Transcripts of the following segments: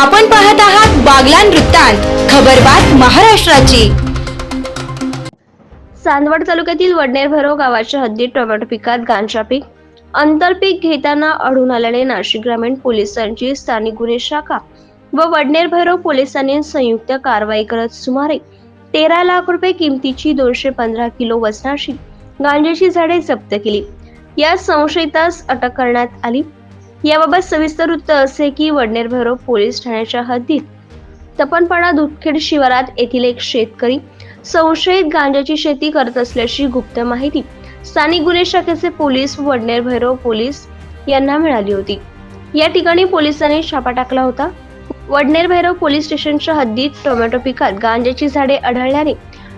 आपण पाहत आहात बागलान वृत्तांत खबरबात महाराष्ट्राची. चांदवड तालुक्यातील वडनेर भैरव गावाच्या हद्दीत टोमॅटो पिकात गांजा पीक आंतरपीक घेताना आढळून आल्याने नाशिक ग्रामीण पोलिसांची स्थानिक गुन्हे शाखा व वडनेर भैरव पोलिसांनी संयुक्त कारवाई करत सुमारे तेरा लाख रुपये किमतीची दोनशे पंधरा किलो वजनाची गांजेची झाडे जप्त केली. या संशयितास अटक करण्यात आली. याबाबत सविस्तर वृत्त असे की वडनेर भैरव पोलीस ठाण्याच्या हद्दीत तपनपाडा दुधखेड शिवारात येथील एक शेतकरी संशयित गांजाची शेती करत असल्याची गुप्त माहिती स्थानिक गुन्हे शाखेचे पोलीस व वडनेर भैरव पोलीस यांना मिळाली होती. या ठिकाणी पोलिसांनी छापा टाकला होता. वडनेर भैरव पोलीस स्टेशनच्या हद्दीत टोमॅटो पिकात गांजाची झाडे आढळल्याने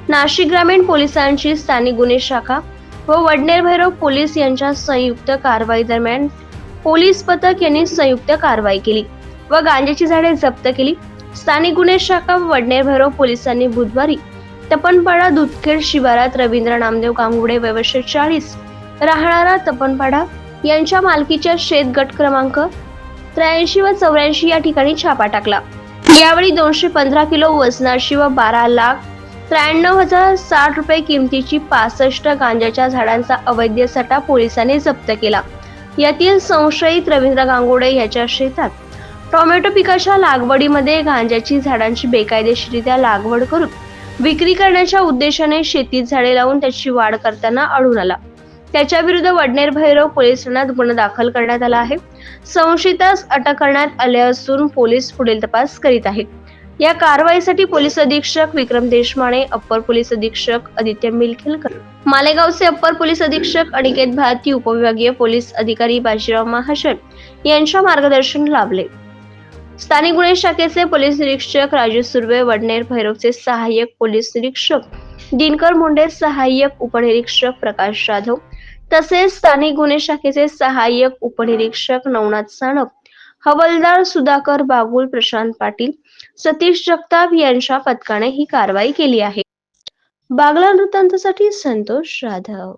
नाशिक ग्रामीण पोलिसांची स्थानिक गुन्हे शाखा व वडनेर भैरव पोलीस यांच्या संयुक्त कारवाई दरम्यान पोलीस पथक यांनी संयुक्त कारवाई केली व गांजेची झाडे जप्त केली. स्थानिक गुन्हे शाखा वडनेर भैरव पोलिसांनी बुधवारी तपनपाडा दुधखेड शिवारात रवींद्र नामदेव गांगुडे वयवर्ष चाळीस राहणारा तपनपाडा यांच्या मालकीच्या शेत गट क्रमांक त्र्याऐंशी व चौऱ्याऐंशी या ठिकाणी छापा टाकला. यावेळी दोनशे पंधरा किलो वजनाची व बारा लाख त्र्याण्णव हजार साठ रुपये किमतीची पासष्ट गांजाच्या झाडांचा अवैध सटा पोलिसांनी जप्त केला. यातील संशयित रवींद्र गांगुडे याच्या शेतात. टोमॅटो पिकाच्या लागवडीमध्ये गांजाची झाडांची बेकायदेशीरित्या लागवड करून विक्री करण्याच्या उद्देशाने शेतीत झाडे लावून त्याची वाढ करताना आढळून आला. त्याच्या विरुद्ध वडनेर भैरव पोलीस ठाण्यात गुन्हा दाखल करण्यात आला आहे. संशयितास अटक करण्यात आले असून पोलीस पुढील तपास करीत आहेत. या कारवाईसाठी पोलीस अधीक्षक विक्रम देशमाने अप्पर पोलीस अधीक्षक आदित्य मिलखेलकर मालेगावचे अप्पर पोलीस अधीक्षक अनिकेत भारती उपविभागीय पोलीस अधिकारी बाजीराव महाजन यांच्या मार्गदर्शन लाभले. स्थानिक गुन्हे शाखेचे पोलीस निरीक्षक राजू सुर्वे वडनेर भैरवचे सहाय्यक पोलीस निरीक्षक दिनकर मुंडे सहाय्यक उपनिरीक्षक प्रकाश जाधव तसेच स्थानिक गुन्हे शाखेचे सहाय्यक उपनिरीक्षक नवनाथ साणप हवालदार सुधाकर बागुल प्रशांत पाटील सतीश जगताप यांच्या पथकाने ही कारवाई केली आहे. बागला वृत्तांतासाठी संतोष जाधव